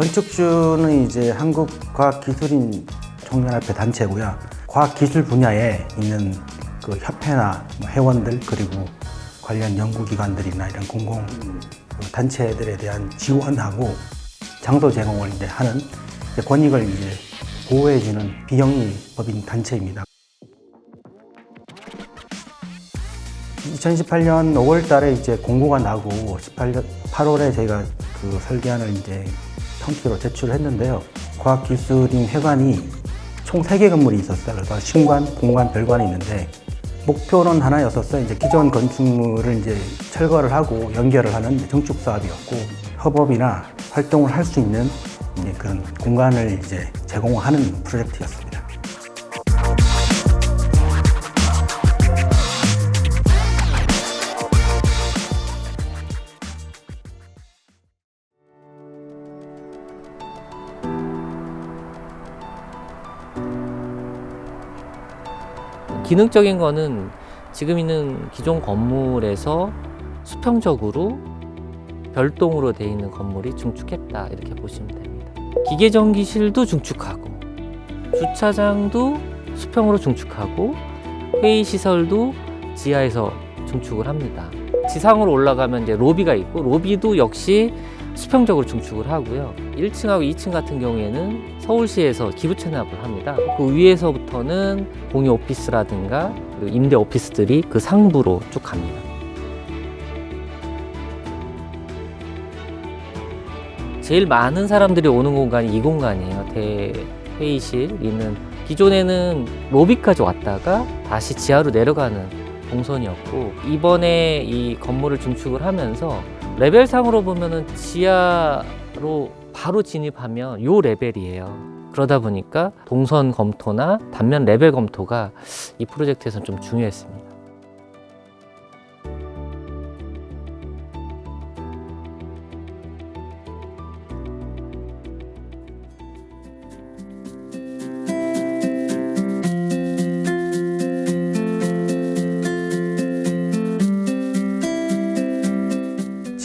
건축주는 이제 한국과학기술인 총연합회 단체고요. 과학기술 분야에 있는 그 협회나 뭐 회원들 그리고 관련 연구기관들이나 이런 공공 그 단체들에 대한 지원하고 장소 제공을 이제 하는 권익을 이제 보호해주는 비영리 법인 단체입니다. 2018년 5월 달에 이제 공고가 나고 18년 8월에 저희가 그 설계안을 이제 평키로 제출을 했는데요. 과학기술인 회관이 총 3개 건물이 있었어요. 그래서 신관, 공관, 별관이 있는데 목표는 하나였었어요. 이제 기존 건축물을 이제 철거를 하고 연결을 하는 정축 사업이었고 협업이나 활동을 할 수 있는 그런 공간을 이제 제공하는 프로젝트였습니다. 기능적인 거는 지금 있는 기존 건물에서 수평적으로 별동으로 돼 있는 건물이 중축했다 이렇게 보시면 됩니다. 기계 전기실도 중축하고 주차장도 수평으로 중축하고 회의 시설도 지하에서 중축을 합니다. 지상으로 올라가면 이제 로비가 있고 로비도 역시 수평적으로 중축을 하고요. 1층하고 2층 같은 경우에는 서울시에서 기부 체납을 합니다. 그 위에서부터는 공유 오피스라든가 임대 오피스들이 그 상부로 쭉 갑니다. 제일 많은 사람들이 오는 공간이 이 공간이에요. 대회의실 있는 기존에는 로비까지 왔다가 다시 지하로 내려가는 동선이었고 이번에 이 건물을 중축을 하면서 레벨상으로 보면은 지하로 바로 진입하면 요 레벨이에요. 그러다 보니까 동선 검토나 단면 레벨 검토가 이 프로젝트에서는 좀 중요했습니다.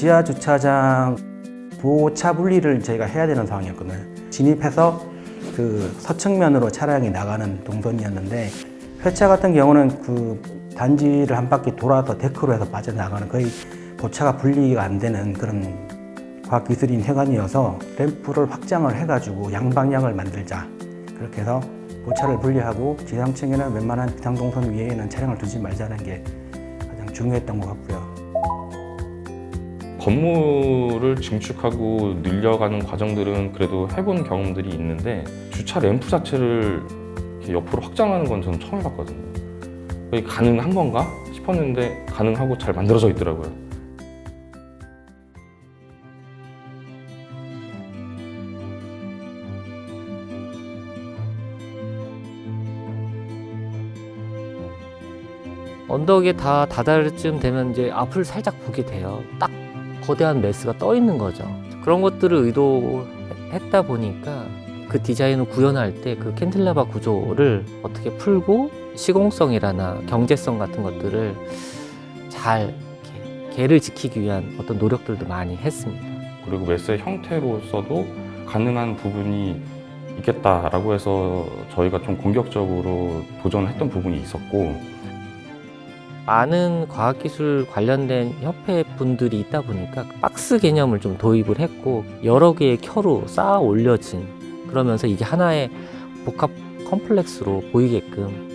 지하 주차장 보차 분리를 저희가 해야 되는 상황이었거든요. 진입해서 그 서측면으로 차량이 나가는 동선이었는데 회차 같은 경우는 그 단지를 한 바퀴 돌아서 데크로 해서 빠져나가는 거의 보차가 분리가 안 되는 그런 과학기술인 회관이어서 램프를 확장을 해가지고 양방향을 만들자 그렇게 해서 보차를 분리하고 지상층에는 웬만한 비상동선 위에는 차량을 두지 말자는 게 가장 중요했던 것 같고요. 건물을 증축하고 늘려가는 과정들은 그래도 해본 경험들이 있는데 주차 램프 자체를 옆으로 확장하는 건 저는 처음 해봤거든요. 이게 가능한 건가 싶었는데 가능하고 잘 만들어져 있더라고요. 언덕에 다 다다를 쯤 되면 이제 앞을 살짝 보게 돼요. 딱 거대한 메스가 떠 있는 거죠. 그런 것들을 의도했다 보니까 그 디자인을 구현할 때 그 캔틸라바 구조를 어떻게 풀고 시공성이라나 경제성 같은 것들을 잘 개를 지키기 위한 어떤 노력들도 많이 했습니다. 그리고 메스의 형태로서도 가능한 부분이 있겠다라고 해서 저희가 좀 공격적으로 도전했던 부분이 있었고 많은 과학기술 관련된 협회 분들이 있다 보니까 박스 개념을 좀 도입을 했고 여러 개의 켜로 쌓아 올려진 그러면서 이게 하나의 복합 컴플렉스로 보이게끔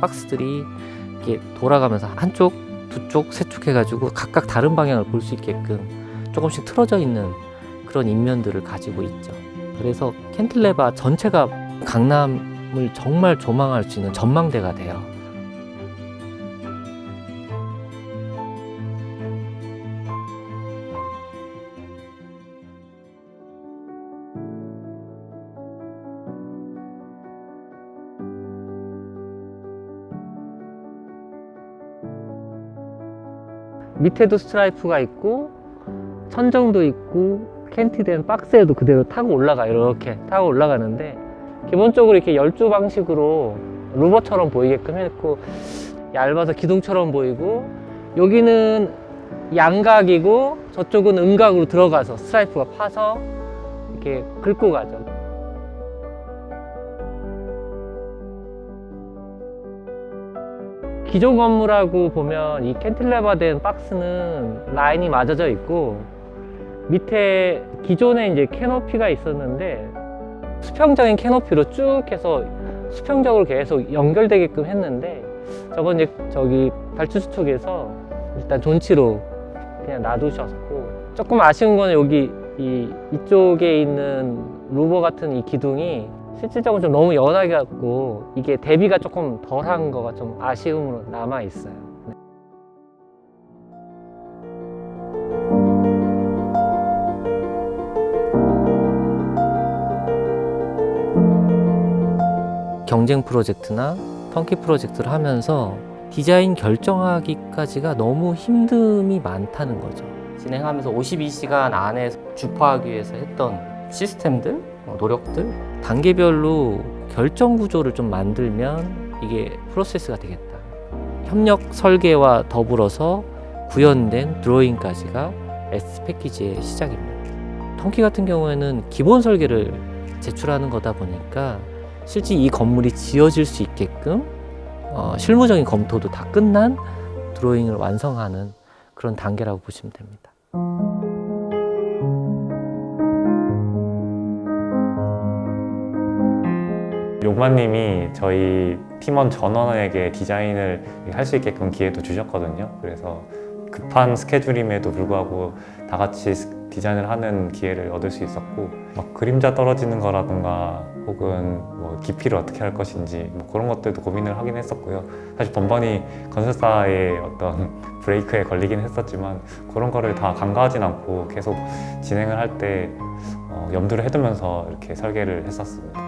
박스들이 이렇게 돌아가면서 한쪽, 두 쪽, 세 쪽 해가지고 각각 다른 방향을 볼 수 있게끔 조금씩 틀어져 있는 그런 인면들을 가지고 있죠. 그래서 캔틀레바 전체가 강남 을 정말 조망할 수 있는 전망대가 돼요. 밑에도 스트라이프가 있고 천정도 있고 캔티된 박스에도 그대로 타고 올라가 이렇게 타고 올라가는데 기본적으로 이렇게 열주 방식으로 루버처럼 보이게끔 했고 얇아서 기둥처럼 보이고 여기는 양각이고 저쪽은 음각으로 들어가서 스트라이프가 파서 이렇게 긁고 가죠. 기존 건물하고 보면 이 캔틸레버된 박스는 라인이 맞아져 있고 밑에 기존에 이제 캐노피가 있었는데 수평적인 캐노피로 쭉 해서 수평적으로 계속 연결되게끔 했는데 저건 이제 저기 발주소 쪽에서 일단 존치로 그냥 놔두셨고 조금 아쉬운 거는 여기 이 이쪽에 있는 루버 같은 이 기둥이 실질적으로 좀 너무 연하게 갖고 이게 대비가 조금 덜한 거가 좀 아쉬움으로 남아 있어요. 경쟁 프로젝트나 턴키 프로젝트를 하면서 디자인 결정하기까지가 너무 힘듦이 많다는 거죠. 진행하면서 52시간 안에 주파하기 위해서 했던 시스템들, 어, 노력들, 단계별로 결정 구조를 좀 만들면 이게 프로세스가 되겠다. 협력 설계와 더불어서 구현된 드로잉까지가 S 패키지의 시작입니다. 턴키 같은 경우에는 기본 설계를 제출하는 거다 보니까 실제 이 건물이 지어질 수 있게끔 어, 실무적인 검토도 다 끝난 드로잉을 완성하는 그런 단계라고 보시면 됩니다. 용만님이 저희 팀원 전원에게 디자인을 할 수 있게끔 기회도 주셨거든요. 그래서 급한 스케줄임에도 불구하고 다 같이 스- 디자인을 하는 기회를 얻을 수 있었고 막 그림자 떨어지는 거라든가 혹은 뭐 깊이를 어떻게 할 것인지 뭐 그런 것들도 고민을 하긴 했었고요. 사실 번번이 건설사의 어떤 브레이크에 걸리긴 했었지만 그런 거를 다 간과하진 않고 계속 진행을 할때 어, 염두를 해두면서 이렇게 설계를 했었습니다.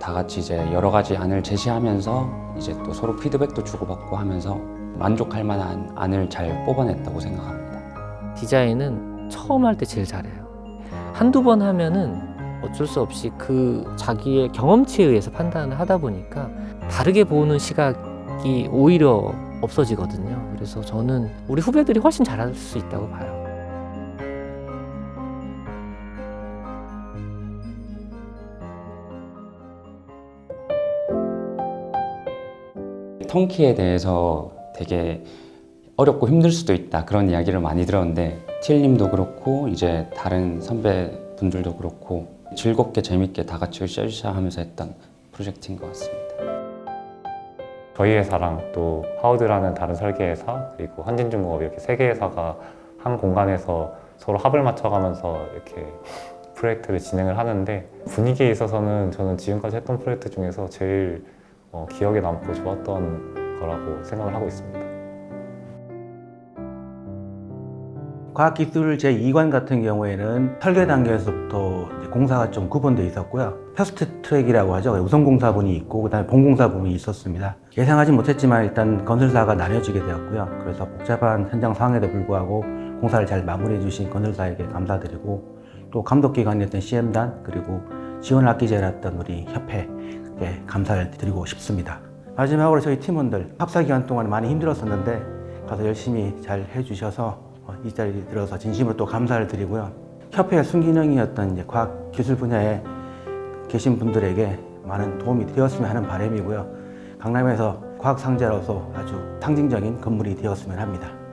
다 같이 이제 여러 가지 안을 제시하면서 이제 또 서로 피드백도 주고받고 하면서 만족할 만한 안을 잘 뽑아냈다고 생각합니다. 디자인은 처음 할 때 제일 잘해요. 한두 번 하면은 어쩔 수 없이 그 자기의 경험치에 의해서 판단을 하다 보니까 다르게 보는 시각이 오히려 없어지거든요. 그래서 저는 우리 후배들이 훨씬 잘할 수 있다고 봐요. 턴키에 대해서 되게 어렵고 힘들 수도 있다 그런 이야기를 많이 들었는데 틸님도 그렇고 이제 다른 선배분들도 그렇고 즐겁게 재밌게 다 같이 으쌰으쌰 하면서 했던 프로젝트인 것 같습니다. 저희 회사랑 또 하우드라는 다른 설계 회사 그리고 한진중공업 이렇게 세 개 회사가 한 공간에서 서로 합을 맞춰가면서 이렇게 프로젝트를 진행을 하는데 분위기에 있어서는 저는 지금까지 했던 프로젝트 중에서 제일 어, 기억에 남고 좋았던 거라고 생각을 하고 있습니다. 과학기술 제2관 같은 경우에는 설계 단계에서부터 공사가 좀 구분되어 있었고요. 패스트 트랙이라고 하죠. 우선 공사분이 있고 그다음에 본공사분이 있었습니다. 예상하지 못했지만 일단 건설사가 나뉘어지게 되었고요. 그래서 복잡한 현장 상황에도 불구하고 공사를 잘 마무리해 주신 건설사에게 감사드리고 또 감독기관이었던 CM단 그리고 않았던 우리 협회에 감사를 드리고 싶습니다. 마지막으로 저희 팀원들 합사 기간 동안 많이 힘들었었는데 가서 열심히 잘 해주셔서 어, 이 자리에 들어서 진심으로 또 감사를 드리고요. 협회의 순기능이었던 이제 과학 기술 분야에 계신 분들에게 많은 도움이 되었으면 하는 바람이고요. 강남에서 과학 상자로서 아주 상징적인 건물이 되었으면 합니다.